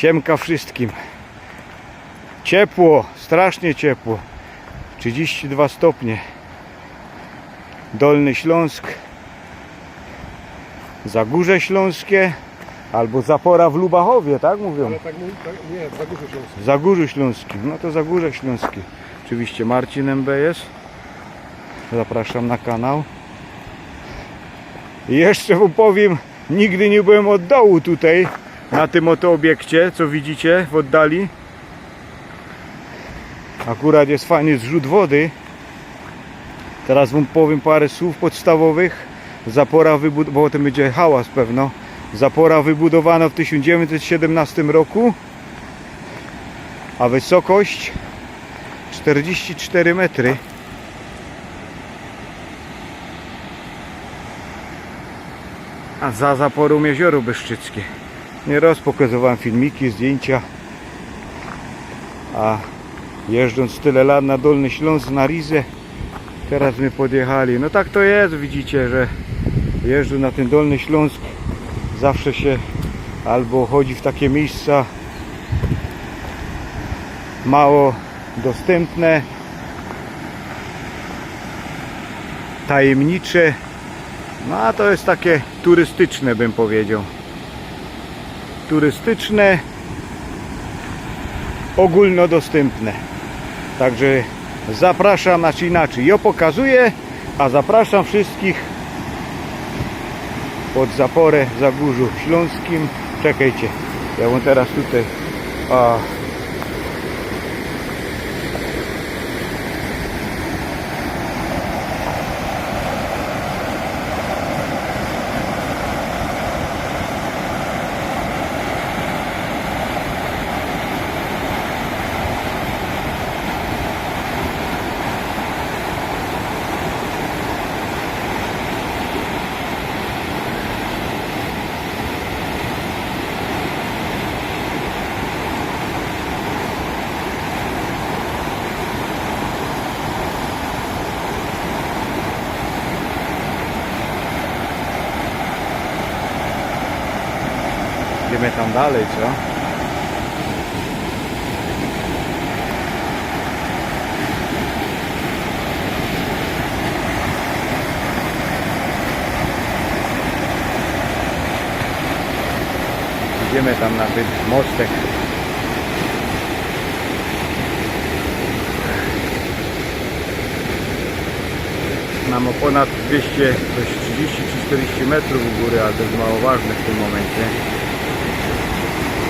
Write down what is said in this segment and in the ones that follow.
Siemka wszystkim. Ciepło, strasznie ciepło. 32 stopnie. Dolny Śląsk. Zagórze Śląskie. Albo Zapora w Lubachowie, tak mówią? Ale tak, mówi- tak nie, Śląskim. W Zagórzu Śląskim. No to Zagórze Śląskie. Oczywiście Marcin MB jest. Zapraszam na kanał. I jeszcze wam powiem, nigdy nie byłem od dołu tutaj, na tym oto obiekcie, co widzicie w oddali. Akurat jest fajny zrzut wody. Teraz wam powiem parę słów podstawowych. Zapora wybudowana, bo będzie hałas pewno. Zapora w 1917 roku a wysokość 44 metry. A za zaporą jezioro Beszczyckie. Nieraz pokazywałem filmiki, zdjęcia. A jeżdżąc tyle lat na Dolny Śląsk, na Rizę, teraz my podjechali. No tak to jest, widzicie, że jeżdżę na ten Dolny Śląsk. Zawsze się albo chodzi w takie miejsca mało dostępne, tajemnicze. No a to jest takie turystyczne, bym powiedział. Turystyczne, ogólnodostępne. Także zapraszam, znaczy inaczej, ja pokazuję, a zapraszam wszystkich pod zaporę w Zagórzu Śląskim. Czekajcie, ja wam teraz tutaj a, Idziemy tam dalej, co? Idziemy tam na ten mostek. Mam o ponad 200, coś 30 czy 40 metrów u góry, ale to jest mało ważne w tym momencie.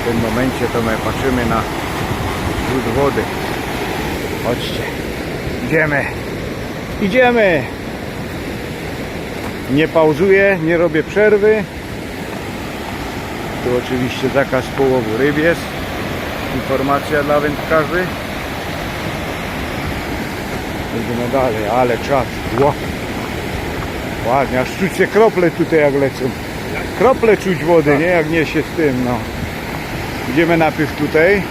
W tym momencie to my patrzymy na źród wody. Chodźcie. Idziemy. Idziemy. Nie pauzuję, nie robię przerwy. Tu oczywiście zakaz połowu ryb jest. Informacja dla wędkarzy. Idziemy dalej, ale czas. Ło. Ładnie, aż czuć się krople tutaj jak lecą. Krople czuć wody, nie? Jak niesie z tym, no. Idziemy najpierw tutaj.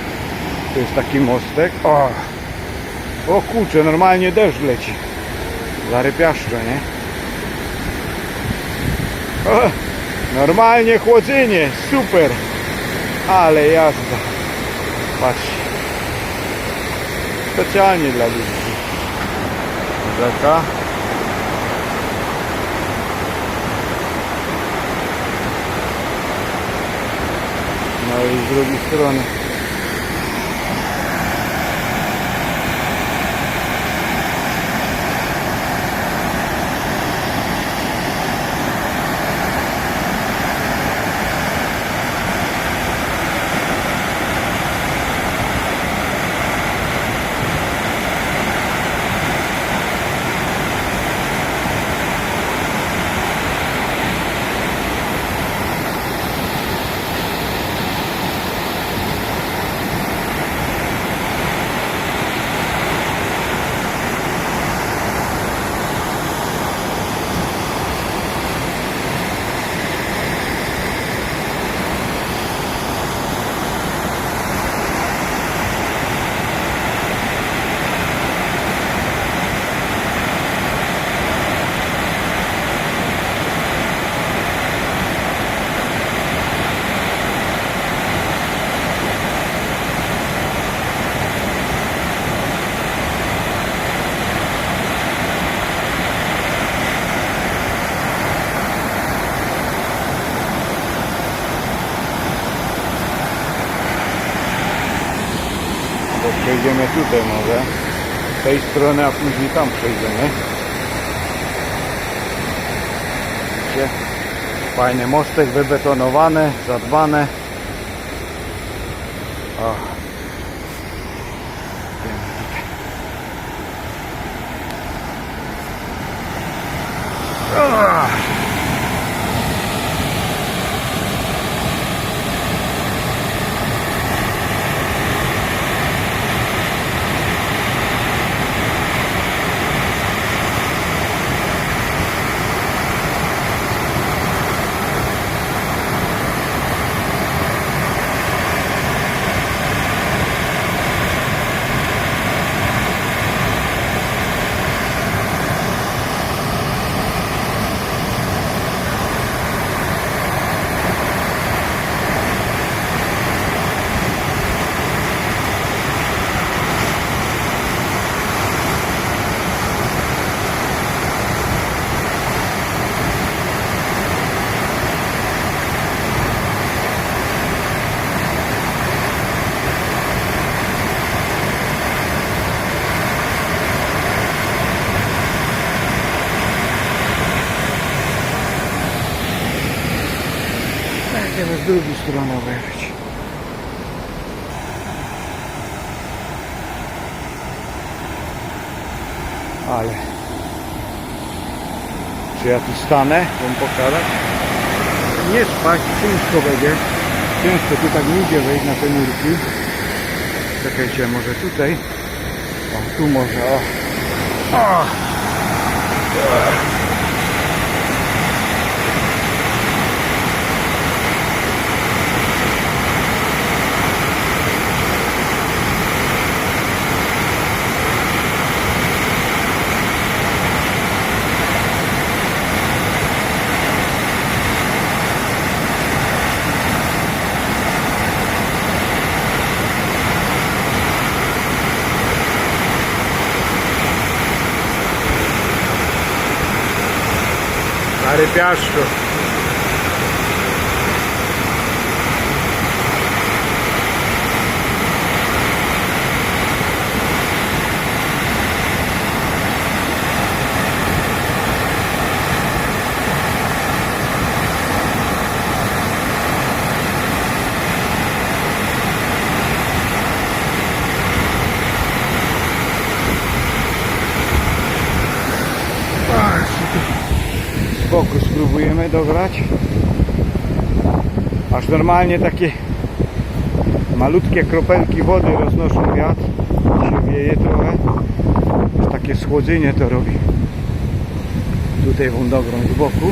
To jest taki mostek. O, o kurczę, normalnie deszcz leci. Zarypiaszczo, nie? O, normalnie chłodzenie, super. Ale jazda. Patrzcie. Specjalnie dla ludzi. Rzeka. No i z przejdziemy tutaj może. Z tej strony, a później tam przejdziemy. Widzicie? Fajny mostek wybetonowany, zadbany. O. Idziemy drugiej strony obejrzeć. Ale czy ja tu stanę? Wam pokazać? Nie spać, ciężko będzie. Ciężko tu tak nie idzie wejść na te murki. Czekajcie, może tutaj. O, tu może, o. o. Piastro. Boku spróbujemy dograć. Aż normalnie takie malutkie kropelki wody roznoszą wiatr. Się wieje trochę. Aż takie schłodzenie to robi. Tutaj wam dogrą z boku.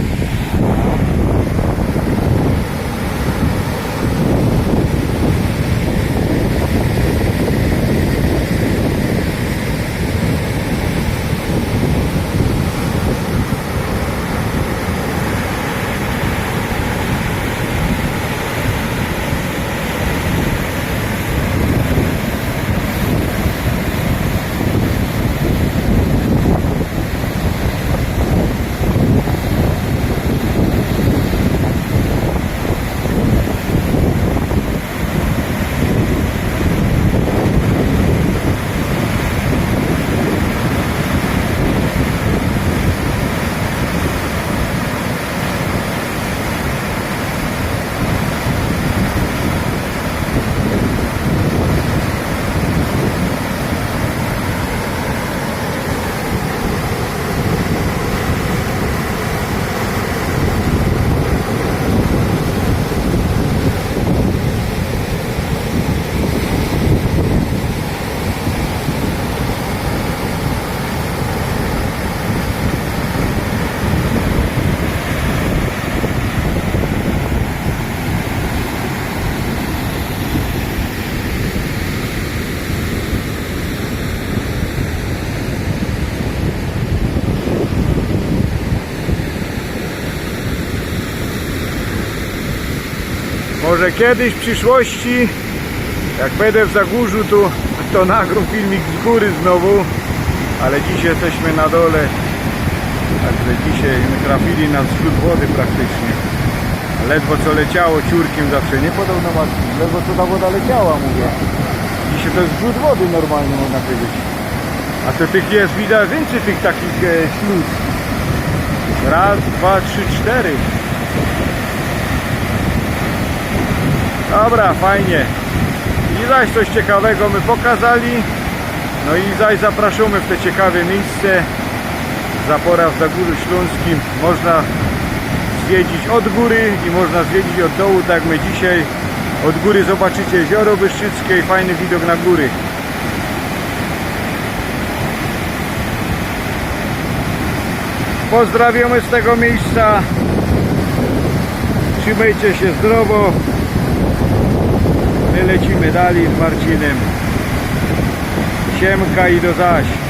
Może kiedyś w przyszłości, jak będę w Zagórzu, to, to nagram filmik z góry znowu, ale dzisiaj jesteśmy na dole, także dzisiaj trafili na wschód wody praktycznie. Ledwo co leciało ciurkiem zawsze, nie podobno Marcin, ledwo co ta woda leciała, mówię. Dzisiaj to jest brud wody normalnie można powiedzieć. A to tych jest widać więcej tych takich e, śluz. Raz, dwa, trzy, cztery. Dobra, fajnie. I zaś coś ciekawego my pokazali. No i zaś zapraszamy w te ciekawe miejsce. Zapora w Zagórzu Śląskim. Można zwiedzić od góry i można zwiedzić od dołu, tak my dzisiaj. Od góry zobaczycie jezioro Wyszczyckie i fajny widok na góry. Pozdrawiamy z tego miejsca. Trzymajcie się zdrowo. My lecimy dalej z Marcinem. Siemka i do zaś.